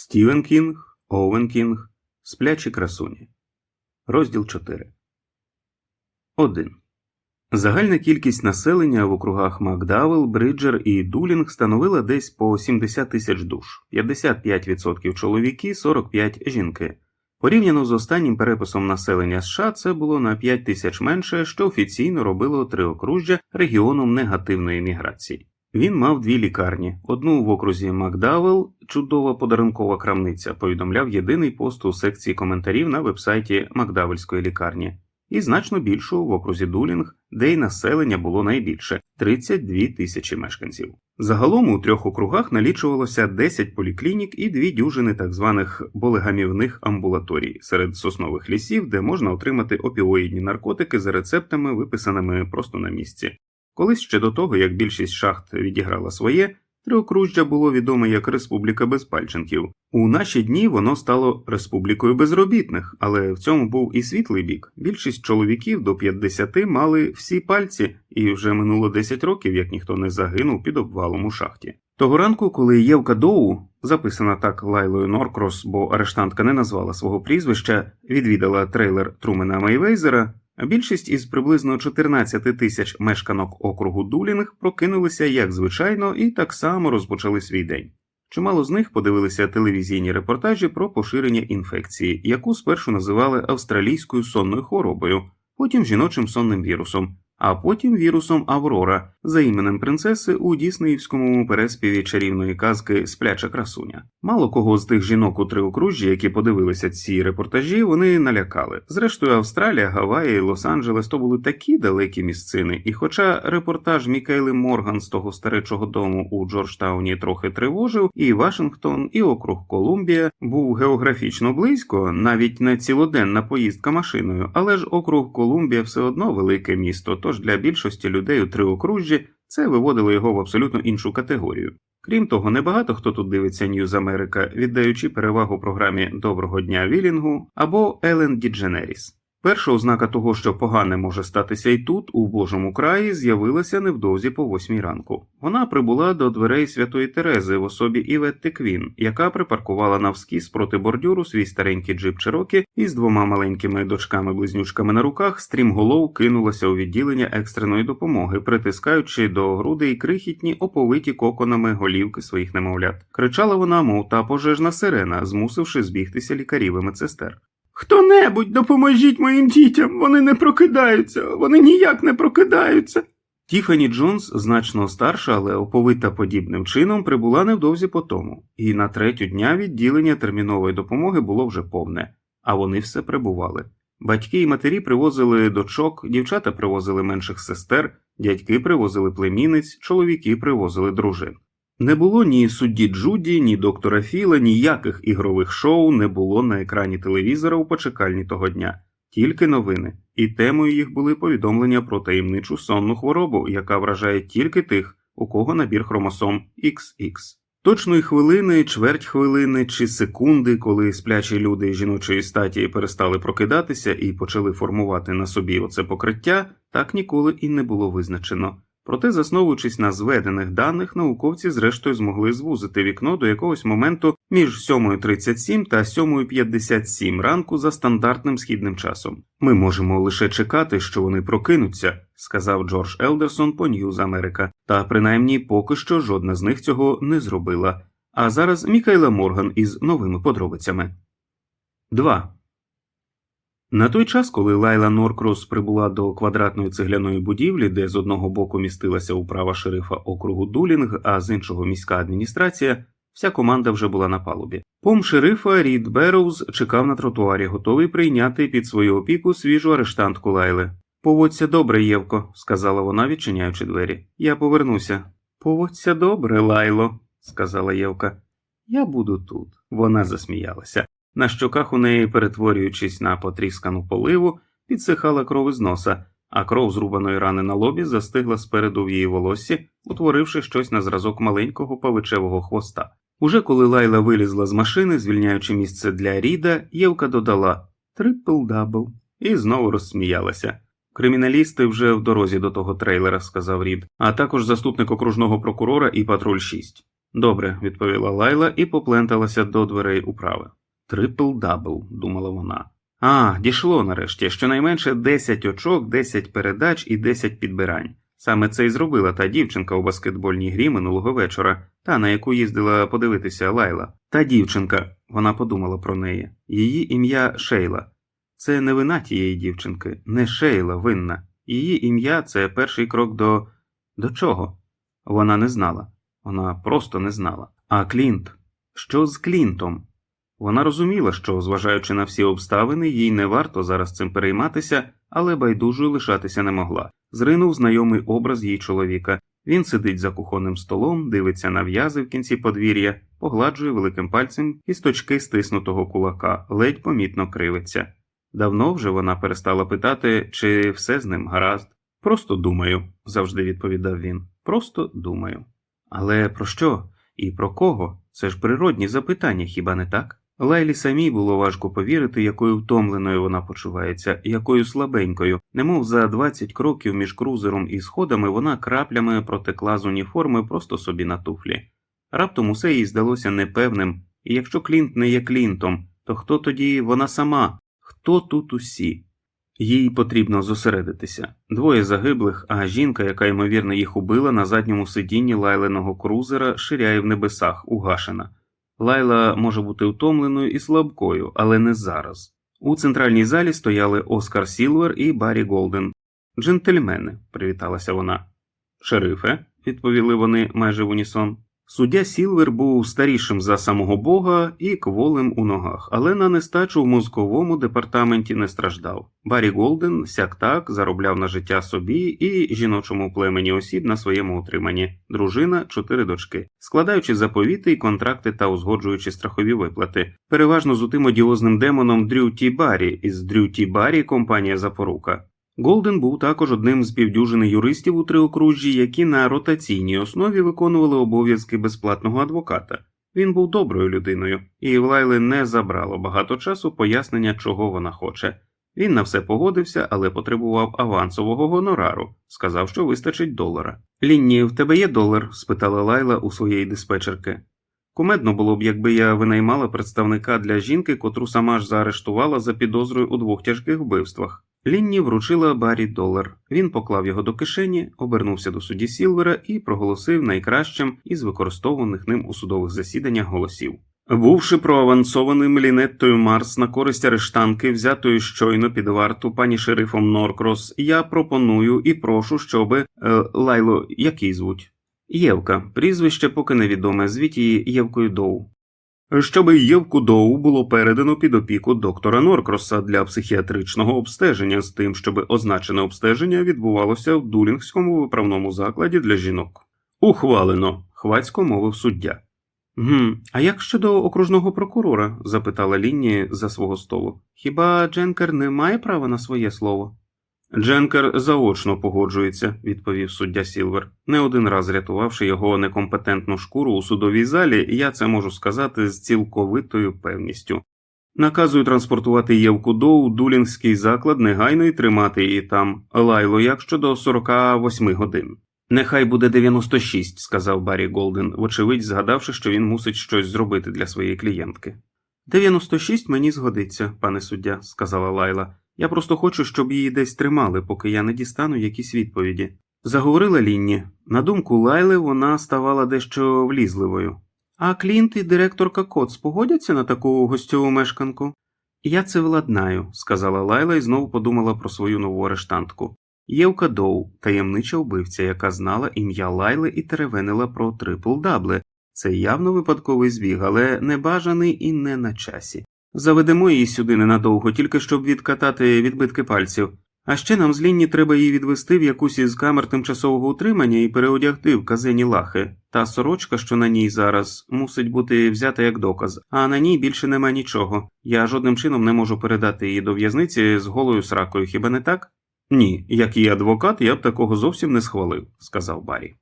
Стівен Кінг, Оуен Кінг, Сплячі красуні. Розділ 4. 1. Загальна кількість населення в округах Макдавел, Бриджер і Дулінг становила десь по 70 тисяч душ, 55% чоловіки, 45 жінки. Порівняно з останнім переписом населення США це було на 5 тисяч менше, що офіційно робило триокружжя регіоном негативної міграції. Він мав дві лікарні: одну в окрузі Макдавел, чудова подарункова крамниця, повідомляв єдиний пост у секції коментарів на вебсайті Макдавельської лікарні, і значно більшу в окрузі Дулінг, де й населення було найбільше 32 тисячі мешканців. Загалом у трьох округах налічувалося 10 поліклінік і дві дюжини так званих болегамівних амбулаторій серед соснових лісів, де можна отримати опіоїдні наркотики за рецептами, виписаними просто на місці. Колись ще до того, як більшість шахт відіграла своє, Триокружжя було відоме як Республіка Безпальченків. У наші дні воно стало республікою безробітних, але в цьому був і світлий бік. Більшість чоловіків до 50 мали всі пальці, і вже минуло 10 років, як ніхто не загинув під обвалом у шахті. Того ранку, коли Євка Доу, записана так Лайлою Норкрос, бо арештантка не назвала свого прізвища, відвідала трейлер Трумена Мейвейзера, більшість із приблизно 14 тисяч мешканок округу Дулінг прокинулися як звичайно і так само розпочали свій день. Чимало з них подивилися телевізійні репортажі про поширення інфекції, яку спершу називали австралійською сонною хворобою, потім жіночим сонним вірусом, а потім вірусом Аврора за іменем принцеси у Діснеївському переспіві чарівної казки Спляча красуня. Мало кого з тих жінок у триокружжі, які подивилися ці репортажі, вони налякали. Зрештою, Австралія, Гаваї, Лос-Анджелес то були такі далекі місцини, і хоча репортаж Мікайли Морган з того старечого дому у Джорджтауні трохи тривожив, і Вашингтон, і округ Колумбія був географічно близько, навіть не цілоденна поїздка машиною, але ж округ Колумбія все одно велике місто тож для більшості людей у триокружжі це виводило його в абсолютно іншу категорію. Крім того, небагато хто тут дивиться Ньюз Америка, віддаючи перевагу програмі Доброго дня Вілінгу або Елен Дідженеріс. Перша ознака того, що погане може статися і тут, у Божому краї, з'явилася невдовзі по восьмій ранку. Вона прибула до дверей Святої Терези в особі Іветти Квін, яка припаркувала навскіз проти бордюру свій старенький джип Чирокі і з двома маленькими дочками-близнючками на руках стрімголов кинулася у відділення екстреної допомоги, притискаючи до грудей крихітні оповиті коконами голівки своїх немовлят. Кричала вона, мов та пожежна сирена, змусивши збігтися лікарів і медсестер. Хто небудь допоможіть моїм дітям, вони не прокидаються, вони ніяк не прокидаються. Тіфані Джонс, значно старша, але оповита подібним чином, прибула невдовзі по тому, і на третю дня відділення термінової допомоги було вже повне, а вони все прибували. Батьки і матері привозили дочок, дівчата привозили менших сестер, дядьки привозили племінниць, чоловіки привозили дружин. Не було ні судді Джуді, ні доктора Філа, ніяких ігрових шоу не було на екрані телевізора у почекальні того дня, тільки новини, і темою їх були повідомлення про таємничу сонну хворобу, яка вражає тільки тих, у кого набір хромосом XX. Точної хвилини, чверть хвилини чи секунди, коли сплячі люди жіночої статі перестали прокидатися і почали формувати на собі оце покриття, так ніколи і не було визначено. Проте, засновуючись на зведених даних, науковці зрештою змогли звузити вікно до якогось моменту між 7.37 та 7.57 ранку за стандартним східним часом. Ми можемо лише чекати, що вони прокинуться, сказав Джордж Елдерсон по Ньюз Америка, та принаймні поки що жодна з них цього не зробила. А зараз Мікайла Морган із новими подробицями. 2. На той час, коли Лайла Норкрос прибула до квадратної цегляної будівлі, де з одного боку містилася управа шерифа округу Дулінг, а з іншого міська адміністрація, вся команда вже була на палубі. Пом шерифа Рід Берроуз чекав на тротуарі, готовий прийняти під свою опіку свіжу арештантку Лайли. Поводься добре, Євко, сказала вона, відчиняючи двері. Я повернуся. Поводься добре, Лайло, сказала Євка. Я буду тут. Вона засміялася. На щоках у неї, перетворюючись на потріскану поливу, підсихала кров із носа, а кров зрубаної рани на лобі застигла спереду в її волоссі, утворивши щось на зразок маленького павичевого хвоста. Уже коли Лайла вилізла з машини, звільняючи місце для Ріда, Євка додала трипл-дабл і знову розсміялася. Криміналісти вже в дорозі до того трейлера, сказав Рід, а також заступник окружного прокурора і патруль 6. Добре, відповіла Лайла і попленталася до дверей управи. Трипл дабл, думала вона. А, дійшло нарешті, щонайменше 10 очок, 10 передач і 10 підбирань. Саме це й зробила та дівчинка у баскетбольній грі минулого вечора, та на яку їздила подивитися Лайла. Та дівчинка, вона подумала про неї. Її ім'я Шейла. Це не вина тієї дівчинки, не Шейла винна. Її ім'я це перший крок до. до чого? Вона не знала. Вона просто не знала. А Клінт? Що з Клінтом? Вона розуміла, що, зважаючи на всі обставини, їй не варто зараз цим перейматися, але байдужою лишатися не могла. Зринув знайомий образ її чоловіка. Він сидить за кухонним столом, дивиться на в'язи в кінці подвір'я, погладжує великим пальцем кісточки стиснутого кулака, ледь помітно кривиться. Давно вже вона перестала питати, чи все з ним гаразд. Просто думаю, завжди відповідав він. Просто думаю. Але про що? І про кого? Це ж природні запитання, хіба не так? Лайлі самій було важко повірити, якою втомленою вона почувається, якою слабенькою, немов за 20 кроків між крузером і сходами вона краплями протекла з уніформи просто собі на туфлі. Раптом усе їй здалося непевним, і якщо Клінт не є Клінтом, то хто тоді вона сама? Хто тут усі? Їй потрібно зосередитися. Двоє загиблих, а жінка, яка ймовірно їх убила на задньому сидінні лайленого крузера, ширяє в небесах, угашена. Лайла може бути втомленою і слабкою, але не зараз. У центральній залі стояли Оскар Сілвер і Баррі Голден. Джентльмени, привіталася вона. Шерифе, відповіли вони майже в унісон. Суддя Сілвер був старішим за самого Бога і кволим у ногах, але на нестачу в мозковому департаменті не страждав. Баррі Голден сяк так заробляв на життя собі і жіночому племені осіб на своєму утриманні, дружина, чотири дочки, складаючи заповіти й контракти та узгоджуючи страхові виплати, переважно з утим одіозним демоном Дрю Ті Баррі із Дрю Ті Баррі компанія Запорука. Голден був також одним з півдюжини юристів у триокружжі, які на ротаційній основі виконували обов'язки безплатного адвоката. Він був доброю людиною, і в Лайли не забрало багато часу пояснення, чого вона хоче. Він на все погодився, але потребував авансового гонорару, сказав, що вистачить долара. Лінні, в тебе є долар? спитала Лайла у своєї диспетчерки. Кумедно було б, якби я винаймала представника для жінки, котру сама ж заарештувала за підозрою у двох тяжких вбивствах. Лінні вручила Баррі долар. Він поклав його до кишені, обернувся до судді Сілвера і проголосив найкращим із використовуваних ним у судових засіданнях голосів. Бувши проавансованим лінеттою Марс на користь арештанки, взятої щойно під варту пані шерифом Норкрос, я пропоную і прошу, щоби е, Лайло, який звуть? Євка, прізвище поки невідоме, звіть її Євкою Доу. Щоб Євку Доу було передано під опіку доктора Норкроса для психіатричного обстеження з тим, щоб означене обстеження відбувалося в Дулінгському виправному закладі для жінок. Ухвалено, хвацько мовив суддя. Гм, а як щодо окружного прокурора? запитала Лінні за свого столу. Хіба Дженкер не має права на своє слово? Дженкер заочно погоджується, відповів суддя Сілвер. Не один раз рятувавши його некомпетентну шкуру у судовій залі, я це можу сказати з цілковитою певністю. Наказую транспортувати Євку Доу у Дулінгський заклад негайно і тримати її там, лайло як щодо 48 годин. Нехай буде 96, сказав Баррі Голден, вочевидь згадавши, що він мусить щось зробити для своєї клієнтки. 96 мені згодиться, пане суддя, сказала Лайла. Я просто хочу, щоб її десь тримали, поки я не дістану якісь відповіді. Заговорила Лінні. На думку Лайли, вона ставала дещо влізливою. А Клінт і директорка Коц погодяться на таку гостьову мешканку? Я це владнаю, сказала Лайла і знову подумала про свою нову арештантку. Євка Доу, таємнича вбивця, яка знала ім'я Лайли і теревенила про трипл дабле. Це явно випадковий збіг, але небажаний і не на часі. Заведемо її сюди ненадовго, тільки щоб відкатати відбитки пальців. А ще нам з Лінні треба її відвести в якусь із камер тимчасового утримання і переодягти в казені лахи. Та сорочка, що на ній зараз, мусить бути взята як доказ, а на ній більше нема нічого. Я жодним чином не можу передати її до в'язниці з голою сракою, хіба не так? Ні, як і адвокат, я б такого зовсім не схвалив, сказав Баррі.